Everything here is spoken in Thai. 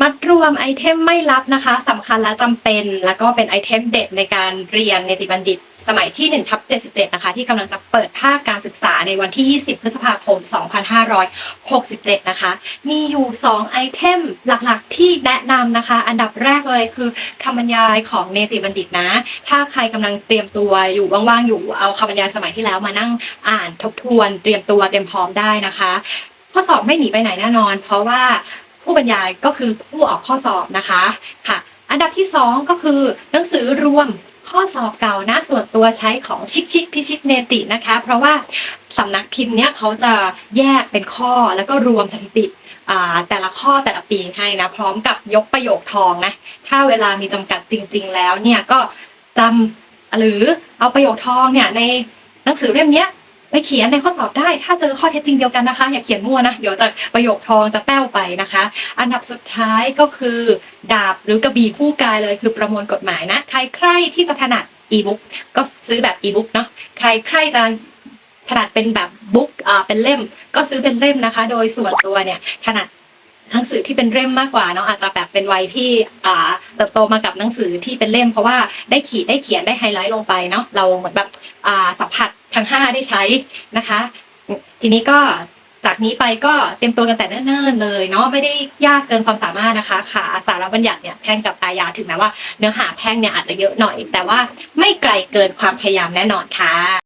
มัดรวมไอเทมไม่ลับนะคะสำคัญและจำเป็น แล้วก็เป็นไอเทมเด็ดในการเรียนในติบัณฑิต สมัยที่1ทับ77 นะคะ ที่กำลังจะเปิดภาคการศึกษาในวันที่ 20 พฤษภาคม 2567 นะคะ มีอยู่ 2 ไอเทมหลักๆ ที่แนะนำนะคะ อันดับแรกเลยคือคำบรรยายของเนติบัณฑิตนะ ถ้าใครกำลังเตรียมตัวอยู่ว่างๆอยู่เอาคำบรรยายสมัยที่แล้วมานั่งอ่านทบทวน เตรียมตัวเตรียมพร้อมได้นะคะข้อสอบไม่หนีไปไหนแน่นอน เพราะว่า ผู้บรรยายก็คือผู้ออกข้อสอบนะคะค่ะ อันดับที่สองก็คือหนังสือรวมข้อสอบเก่านะส่วนตัวใช้ของชิคชิคพิชิตเนตินะคะ เพราะว่าสำนักพิมพ์เนี้ยเขาจะแยกเป็นข้อแล้วก็รวมสถิติอ่าแต่ละข้อแต่ละปีให้นะ พร้อมกับยกประโยคทองนะ ถ้าเวลามีจำกัดจริง ๆ แล้วเนี่ยก็จำหรือเอาประโยคทองเนี่ยในหนังสือเล่มเนี้ย ไปเขียนในข้อสอบได้ ถ้าเจอข้อเท็จจริงเดียวกันนะคะ อย่าเขียนมั่วนะ เดี๋ยวจะประโยคทองจะแป้วไปนะคะ อันดับสุดท้ายก็คือ ดาบหรือกระบี่คู่กายเลยคือประมวลกฎหมายนะ ใครใครที่จะถนัดอีบุ๊กก็ซื้อแบบอีบุ๊กเนาะใครใครจะถนัดเป็นแบบบุ๊กอ่าเป็นเล่ม ก็ซื้อเป็นเล่มนะคะ โดยส่วนตัวเนี่ยถนัดหนังสือที่เป็นเล่มมากกว่าเนาะอาจจะแบบเป็นวัยที่อ่าเติบโตมากับหนังสือที่เป็นเล่ม เพราะว่าได้ขีดได้เขียนได้ไฮไลท์ลงไปเนาะเราเหมือนแบบอ่าสัมผัส ทั้งห้าได้ใช้นะคะ ทีนี้ก็จากนี้ไปก็เตรียมตัวกันแต่เนิ่นๆเลยเนาะไม่ได้ยากเกินความสามารถนะคะค่ะสารบัญญัติเนี่ยแพ่งกับอาญาถึงแม้ว่าเนื้อหาแพ่งเนี่ยอาจจะเยอะหน่อย แต่ว่าไม่ไกลเกินความพยายามแน่นอนค่ะ